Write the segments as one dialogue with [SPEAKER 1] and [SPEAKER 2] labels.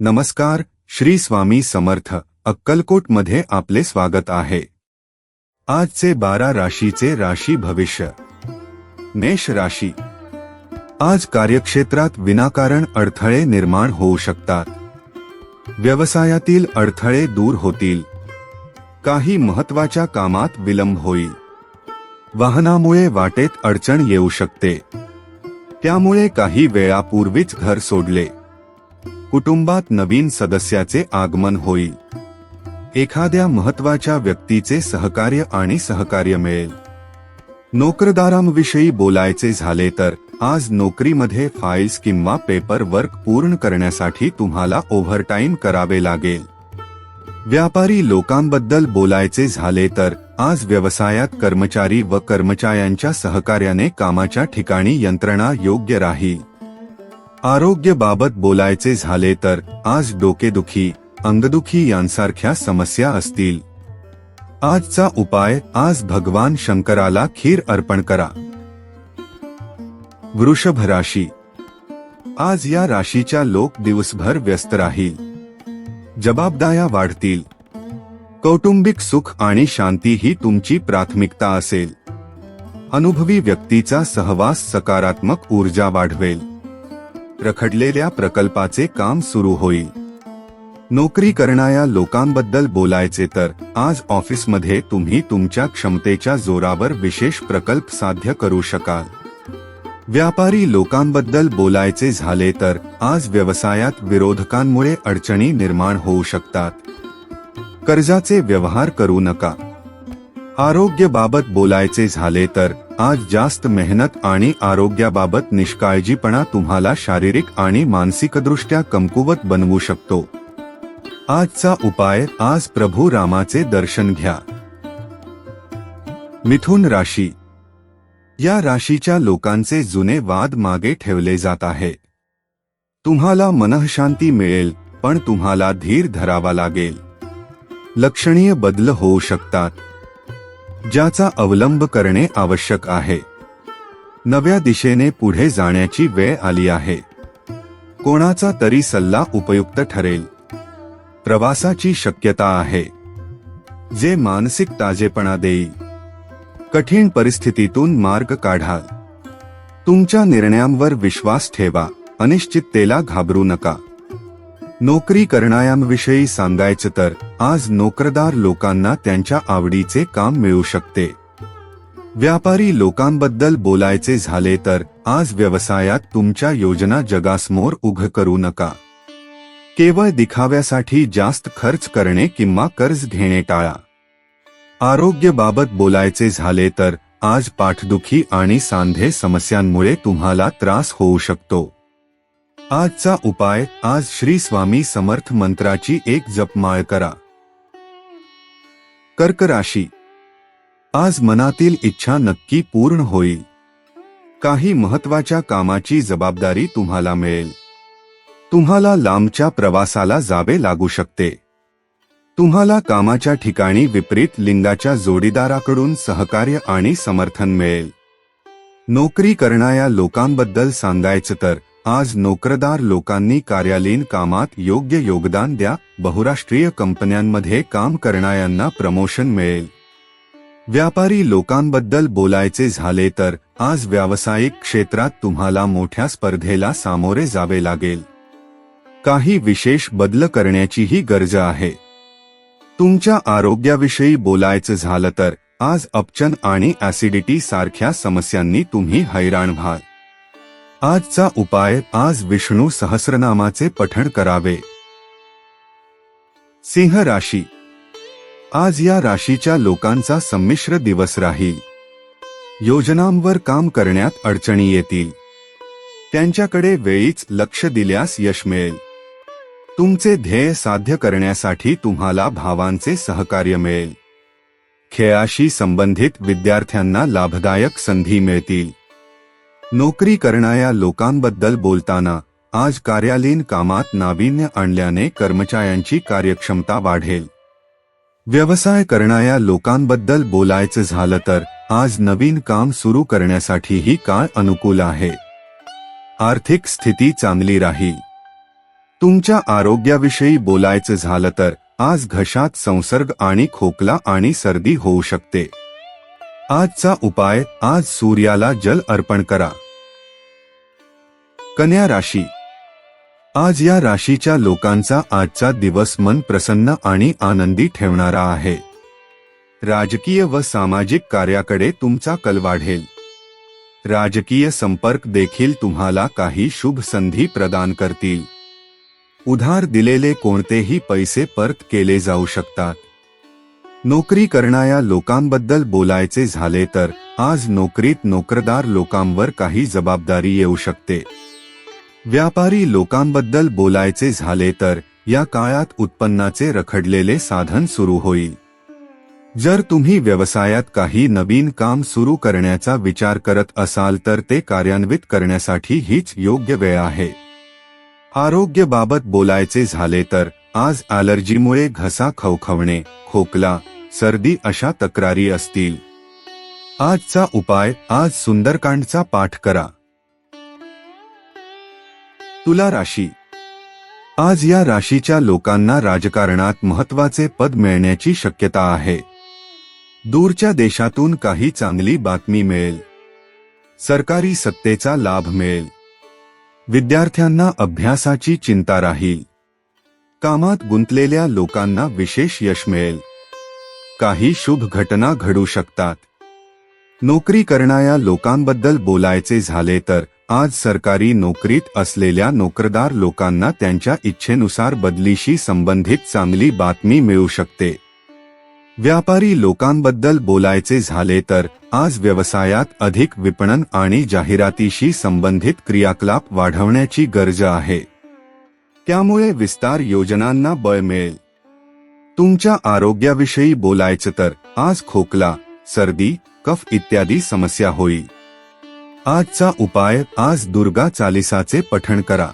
[SPEAKER 1] नमस्कार श्री स्वामी समर्थ अक्कलकोटमध्ये आपले स्वागत आहे. आजचे बारा राशीचे राशी भविष्य. मेष राशी. आज कार्यक्षेत्रात विनाकारण अडथळे निर्माण होऊ शकतात. व्यवसायातील अडथळे दूर होतील. काही महत्त्वाच्या कामात विलंब होईल. वाहनामुळे वाटेत अडचण येऊ शकते. त्यामुळे काही वेळापूर्वीच घर सोडले. कुटुंबात नवीन सदस्याचे आगमन होईल. एखाद्या महत्त्वाच्या व्यक्तीचे सहकार्य आणि सहकार्य मिळेल. नोकरदारांविषयी बोलायचे झाले तर आज नोकरीमध्ये फाईल्स किंवा पेपर वर्क पूर्ण करण्यासाठी तुम्हाला ओव्हरटाईम करावे लागेल. व्यापारी लोकांबद्दल बोलायचे झाले तर आज व्यवसायात कर्मचारी व कर्मचाऱ्यांच्या सहकार्याने कामाच्या ठिकाणी यंत्रणा योग्य राहील. आरोग्यबाबत बोलायचे झाले तर आज डोकेदुखी अंगदुखी यांसारख्या समस्या असतील. आजचा उपाय आज भगवान शंकराला खीर अर्पण करा. वृषभ राशी. आज या राशीच्या लोक दिवसभर व्यस्त राहील. जबाबदाया वाढतील. कौटुंबिक सुख आणि शांती ही तुमची प्राथमिकता असेल. अनुभवी व्यक्तीचा सहवास सकारात्मक ऊर्जा वाढवेल. रखडलेल्या प्रकल्पाचे काम सुरू होईल. नोकरी करणाऱ्या लोकांबद्दल बोलायचे तर आज ऑफिसमध्ये तुम्ही तुमच्या क्षमतेच्या जोरावर विशेष प्रकल्प साध्य करू शकाल. व्यापारी लोकांबद्दल बोलायचे झाले तर आज व्यवसायात विरोधकांमुळे अडचणी निर्माण होऊ शकतात. कर्जाचे व्यवहार करू नका. आरोग्याबाबत बोलायचे झाले तर आज जास्त मेहनत आणि आरोग्याबाबत निष्काळजीपणा तुम्हाला शारीरिक आणि मानसिकदृष्ट्या कमकुवत बनवू शकतो. आजचा उपाय आज प्रभू रामाचे दर्शन घ्या. मिथुन राशी. या राशीच्या लोकांचे जुने वाद मागे ठेवले जात आहे. तुम्हाला मनःशांती मिळेल पण तुम्हाला धीर धरावा लागेल. लक्षणीय बदल होऊ शकतात. ज्याचा अवलंब करणे आवश्यक आहे. नव्या दिशेने पुढे जाण्याची वेळ आली आहे. कोणाचा तरी सल्ला उपयुक्त ठरेल. प्रवासाची शक्यता आहे. जे मानसिक ताजेपणा देईल. कठीण परिस्थितीतून मार्ग काढाल. तुमच्या निर्णयांवर विश्वास ठेवा. अनिश्चिततेला घाबरू नका. नोकरी करणाऱ्यांविषयी सांगायचं तर आज नोकरदार लोकांना त्यांच्या आवडीचे काम मिळू शकते. व्यापारी लोकांबद्दल बोलायचे झाले तर आज व्यवसायात तुमच्या योजना जगासमोर उघ करू नका. केवळ दिखाव्यासाठी जास्त खर्च करणे किंवा कर्ज घेणे टाळा. आरोग्यबाबत बोलायचे झाले तर आज पाठदुखी आणि सांधे समस्यांमुळे तुम्हाला त्रास होऊ शकतो. आजचा उपाय आज श्री स्वामी समर्थ मंत्राची एक जपमाळ करा. कर्क राशी. आज मनातील इच्छा नक्की पूर्ण होईल. काही महत्त्वाच्या कामाची जबाबदारी तुम्हाला मिळेल. तुम्हाला लांबच्या प्रवासाला जावे लागू शकते. तुम्हाला कामाच्या ठिकाणी विपरीत लिंगाच्या जोडीदाराकडून सहकार्य आणि समर्थन मिळेल. नोकरी करणाऱ्या लोकांबद्दल सांगायचं तर आज नोकरदार लोकांनी कार्यालयीन कामात योग्य योगदान द्या बहुराष्ट्रीय कंपन्यांमध्ये काम करणाऱ्यांना प्रमोशन मिळेल. व्यापारी लोकांबद्दल बोलायचे झाले तर आज व्यावसायिक क्षेत्रात तुम्हाला मोठ्या स्पर्धेला सामोरे जावे लागेल. काही विशेष बदल करण्याचीही गरज आहे. तुमच्या आरोग्याविषयी बोलायचं झालं तर आज अपचन आणि ऍसिडिटी सारख्या समस्यांनी तुम्ही हैराण व्हाल. आजचा उपाय आज विष्णू सहस्रनामाचे पठण करावे. सिंह राशी. आज या राशीच्या लोकांचा संमिश्र दिवस राहील. योजनांवर काम करण्यात अडचणी येतील. त्यांच्याकडे वेळीच लक्ष दिल्यास यश मिळेल. तुमचे ध्येय साध्य करण्यासाठी तुम्हाला भावांचे सहकार्य मिळेल. खेळाशी संबंधित विद्यार्थ्यांना लाभदायक संधी मिळतील. नोकरी करणाऱ्या लोकांबद्दल बोलताना आज कार्यालयीन कामात नाविन्य आणल्याने कर्मचाऱ्यांची कार्यक्षमता वाढेल. व्यवसाय करणाऱ्या लोकांबद्दल बोलायचं झालं तर आज नवीन काम सुरू करण्यासाठीही काळ अनुकूल आहे. आर्थिक स्थिती चांगली राहील. तुमच्या आरोग्याविषयी बोलायचं झालं तर आज घशात संसर्ग आणि खोकला आणि सर्दी होऊ शकते. आजचा उपाय आज सूर्याला जल अर्पण करा. कन्या राशी. आज या राशीच्या लोकांचा आजचा दिवस मन प्रसन्न आणि आनंदी ठेवणारा आहे. राजकीय व सामाजिक कार्याकडे तुमचा कल वाढेल. राजकीय संपर्क देखील तुम्हाला काही शुभ संधी प्रदान करतील. उधार दिलेले कोणतेही पैसे परत केले जाऊ शकतात. नोकरी करणाऱ्या लोकांबद्दल बोलायचे झाले तर आज नोकरीत नोकरदार लोकांवर काही जबाबदारी येऊ शकते. व्यापारी लोकांबद्दल बोलायचे झाले तर या काळात उत्पन्नाचे रखडलेले साधन सुरू होईल. जर तुम्ही व्यवसायात काही नवीन काम सुरू करण्याचा विचार करत असाल तर ते कार्यान्वित करण्यासाठी हीच योग्य वेळ आहे. आरोग्यबाबत बोलायचे झाले तर आज ॲलर्जीमुळे घसा खवखवणे खोकला सर्दी अशा तक्रारी असतील. आजचा उपाय आज सुंदरकांडचा पाठ करा. तुला राशी. आज या राशीच्या लोकांना राजकारणात महत्त्वाचे पद मिळण्याची शक्यता आहे. दूरच्या देशातून काही चांगली बातमी मिळेल. सरकारी सत्तेचा लाभ मिळेल. विद्यार्थ्यांना अभ्यासाची चिंता राहील. कामात गुंतलेल्या लोकांना विशेष यश मिळेल. काही शुभ घटना घडू शकतात. नोकरी करणाऱ्या लोकांबद्दल बोलायचे झाले तर आज सरकारी नोकरीत असलेल्या नोकरदार लोकांना त्यांच्या इच्छेनुसार बदलीशी संबंधित चांगली बातमी मिळू शकते. व्यापारी लोकांबद्दल बोलायचे झाले तर आज व्यवसायात अधिक विपणन आणि जाहिरातीशी संबंधित क्रियाकलाप वाढवण्याची गरज आहे. त्यामुळे विस्तार योजनांना बळ मिळेल. तुमच्या आरोग्याविषयी बोलायचं तर आज खोकला सर्दी कफ इत्यादी समस्या होईल. आजचा उपाय आज दुर्गा चालिसाचे पठण करा.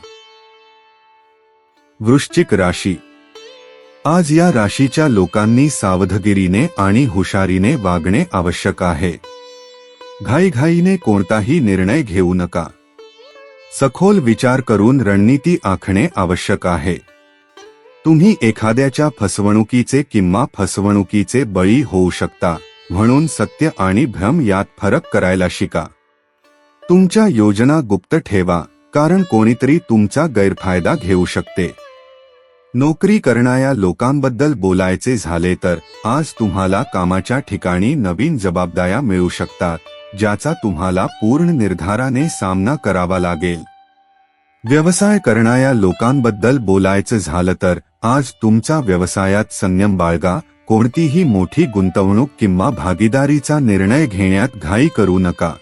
[SPEAKER 1] वृश्चिक राशी. आज या राशीच्या लोकांनी सावधगिरीने आणि हुशारीने वागणे आवश्यक आहे. घाईघाईने कोणताही निर्णय घेऊ नका. सखोल विचार करून रणनीती आखणे आवश्यक आहे. तुम्ही एखाद्याच्या फसवणुकीचे किंवा फसवणुकीचे बळी होऊ शकता म्हणून सत्य आणि भ्रम यात फरक करायला शिका. तुमच्या योजना गुप्त ठेवा कारण कोणीतरी तुमचा गैरफायदा घेऊ शकते. नोकरी करणाऱ्या लोकांबद्दल बोलायचे झाले तर आज तुम्हाला कामाच्या ठिकाणी नवीन जबाबदाऱ्या मिळू शकतात ज्याचा तुम्हाला पूर्ण निर्धाराने सामना करावा लागेल. व्यवसाय करणाऱ्या लोकांबद्दल बोलायचं झालं तर आज तुमचा व्यवसायात संयम बाळगा कोणतीही मोठी गुंतवणूक किंवा भागीदारीचा निर्णय घेण्यात घाई करू नका.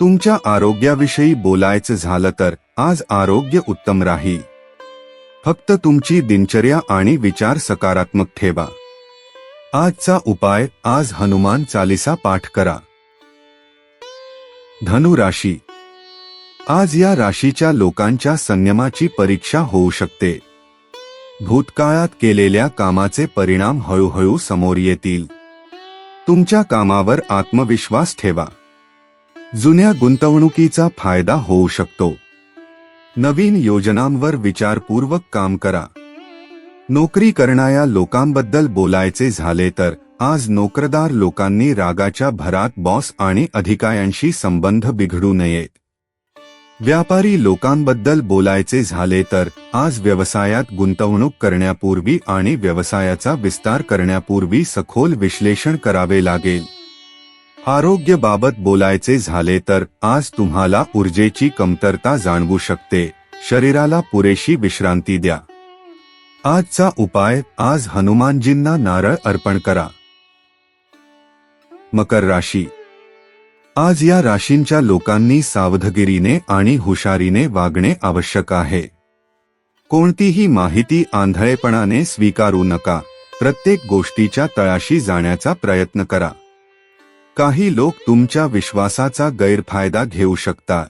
[SPEAKER 1] तुमच्या आरोग्याविषयी बोलायचं झालं तर आज आरोग्य उत्तम राहील फक्त तुमची दिनचर्या आणि विचार सकारात्मक ठेवा. आजचा उपाय आज हनुमान चालिसा पाठ करा. धनुराशी आज या राशीच्या लोकांच्या संयमाची परीक्षा होऊ शकते. भूतकाळात केलेल्या कामाचे परिणाम हळूहळू समोर येतील. तुमच्या कामावर आत्मविश्वास ठेवा. जुन्या गुंतवणुकीचा फायदा होऊ शकतो. नवीन योजनांवर विचारपूर्वक काम करा. नोकरी करणाऱ्या लोकांबद्दल बोलायचे झाले तर आज नोकरदार लोकांनी रागाच्या भरात बॉस आणि अधिकाऱ्यांशी संबंध बिघडू नयेत. व्यापारी लोकांबद्दल बोलायचे झाले तर आज व्यवसायात गुंतवणूक करण्यापूर्वी आणि व्यवसायाचा विस्तार करण्यापूर्वी सखोल विश्लेषण करावे लागेल. आरोग्यबाबत बोलायचे झाले तर आज तुम्हाला ऊर्जेची कमतरता जाणवू शकते. शरीराला पुरेशी विश्रांती द्या. आजचा उपाय आज हनुमानजींना नारळ अर्पण करा. मकर राशी आज या राशींच्या लोकांनी सावधगिरीने आणि हुशारीने वागणे आवश्यक आहे. कोणतीही माहिती आंधळेपणाने स्वीकारू नका. प्रत्येक गोष्टीच्या तळाशी जाण्याचा प्रयत्न करा. काही लोक तुमच्या विश्वासाचा गैरफायदा घेऊ शकतात.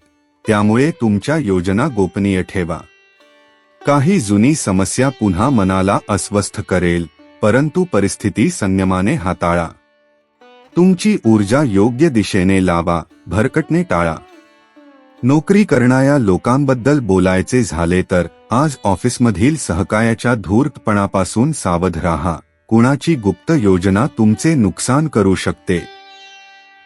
[SPEAKER 1] त्यामुळे तुमच्या योजना गोपनीय ठेवा. काही जुनी समस्या पुन्हा मनाला अस्वस्थ करेल परंतु परिस्थिती संयमाने हाताळा. तुमची ऊर्जा योग्य दिशेने लावा भरकटणे टाळा. नोकरी करणाऱ्या लोकांबद्दल बोलायचे झाले तर आज ऑफिसमधील सहकार्याच्या धूर्तपणापासून सावध राहा. कुणाची गुप्त योजना तुमचे नुकसान करू शकते.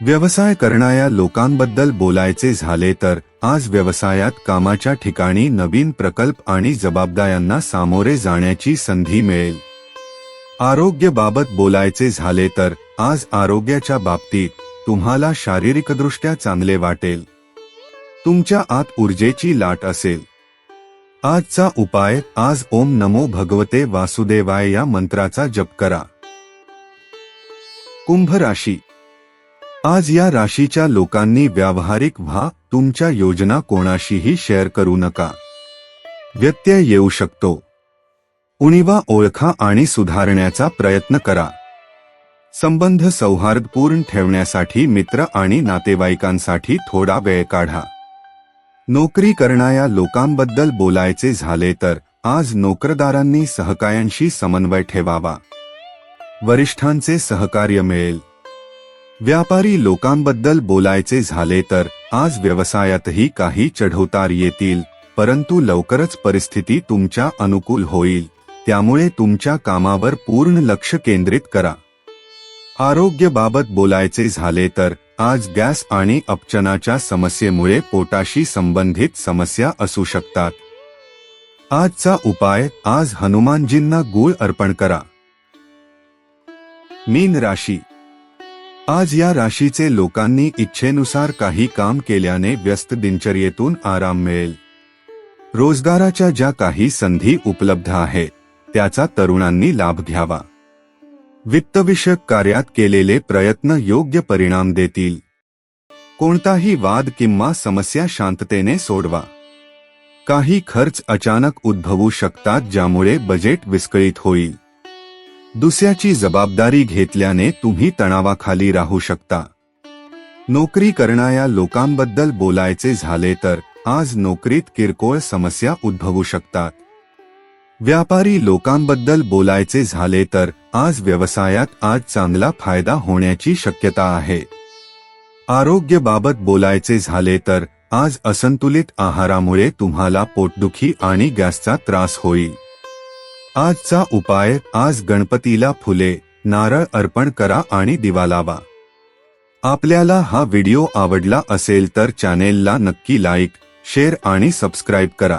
[SPEAKER 1] व्यवसाय करणाऱ्या लोकांबद्दल बोलायचे झाले तर आज व्यवसायात कामाच्या ठिकाणी नवीन प्रकल्प आणि जबाबदाऱ्यांना सामोरे जाण्याची संधी मिळेल. आरोग्याबाबत बोलायचे झाले तर आज आरोग्याच्या बाबतीत तुम्हाला शारीरिकदृष्ट्या चांगले वाटेल. तुमच्या आत ऊर्जेची लाट असेल. आजचा उपाय आज ओम नमो भगवते वासुदेवाय या मंत्राचा जप करा. कुंभ राशी. आज या राशीच्या लोकांनी व्यावहारिक व्हा तुमच्या योजना कोणाशीही शेअर करू नका. व्यत्यय येऊ शकतो. उणीवा ओळखा आणि सुधारण्याचा प्रयत्न करा. संबंध सौहार्दपूर्ण ठेवण्यासाठी मित्र आणि नातेवाईकांसाठी थोडा वेळ काढा. नोकरी करणाऱ्या लोकांबद्दल बोलायचे झाले तर आज नोकरदारांनी सहकायांशी समन्वय ठेवावा. वरिष्ठांचे सहकार्य मिळेल. व्यापारी लोकांबद्दल बोलायचे झाले तर आज व्यवसायातही काही चढवतार येतील परंतु लवकरच परिस्थिती तुमच्या अनुकूल होईल. त्यामुळे तुमच्या कामावर पूर्ण लक्ष केंद्रित करा. आरोग्यबाबत बोलायचे झाले तर आज गॅस आणि अपचनाच्या समस्येमुळे पोटाशी संबंधित समस्या असू शकतात. आजचा उपाय आज हनुमानजींना गूळ अर्पण करा. मीन राशी. आज या राशीचे लोकांनी इच्छेनुसार काही काम केल्याने व्यस्त दिनचर्येतून आराम मिळेल. रोजगाराच्या ज्या काही संधी उपलब्ध आहेत त्याचा तरुणांनी लाभ घ्यावा. वित्तविषयक कार्यात केलेले प्रयत्न योग्य परिणाम देतील. कोणताही वाद किंवा समस्या शांततेने सोडवा. काही खर्च अचानक उद्भवू शकतात ज्यामुळे बजेट विस्कळीत होईल. दुसऱ्याची जबाबदारी घेतल्याने तुम्ही तणावाखाली राहू शकता. नोकरी करणाऱ्या लोकांबद्दल बोलायचे झाले तर आज नोकरीत किरकोळ समस्या उद्भवू शकतात. व्यापारी लोकांबद्दल बोलायचे झाले तर आज व्यवसायात आज चांगला फायदा होण्याची शक्यता आहे. आरोग्यबाबत बोलायचे झाले तर आज असंतुलित आहारामुळे तुम्हाला पोटदुखी आणि गॅसचा त्रास होईल. आजचा उपाय आज गणपतीला फुले नारळ अर्पण करा आणि दिवा लावा. आपल्याला हा व्हिडिओ आवडला असेल तर चॅनेलला नक्की लाईक शेअर आणि सबस्क्राईब करा.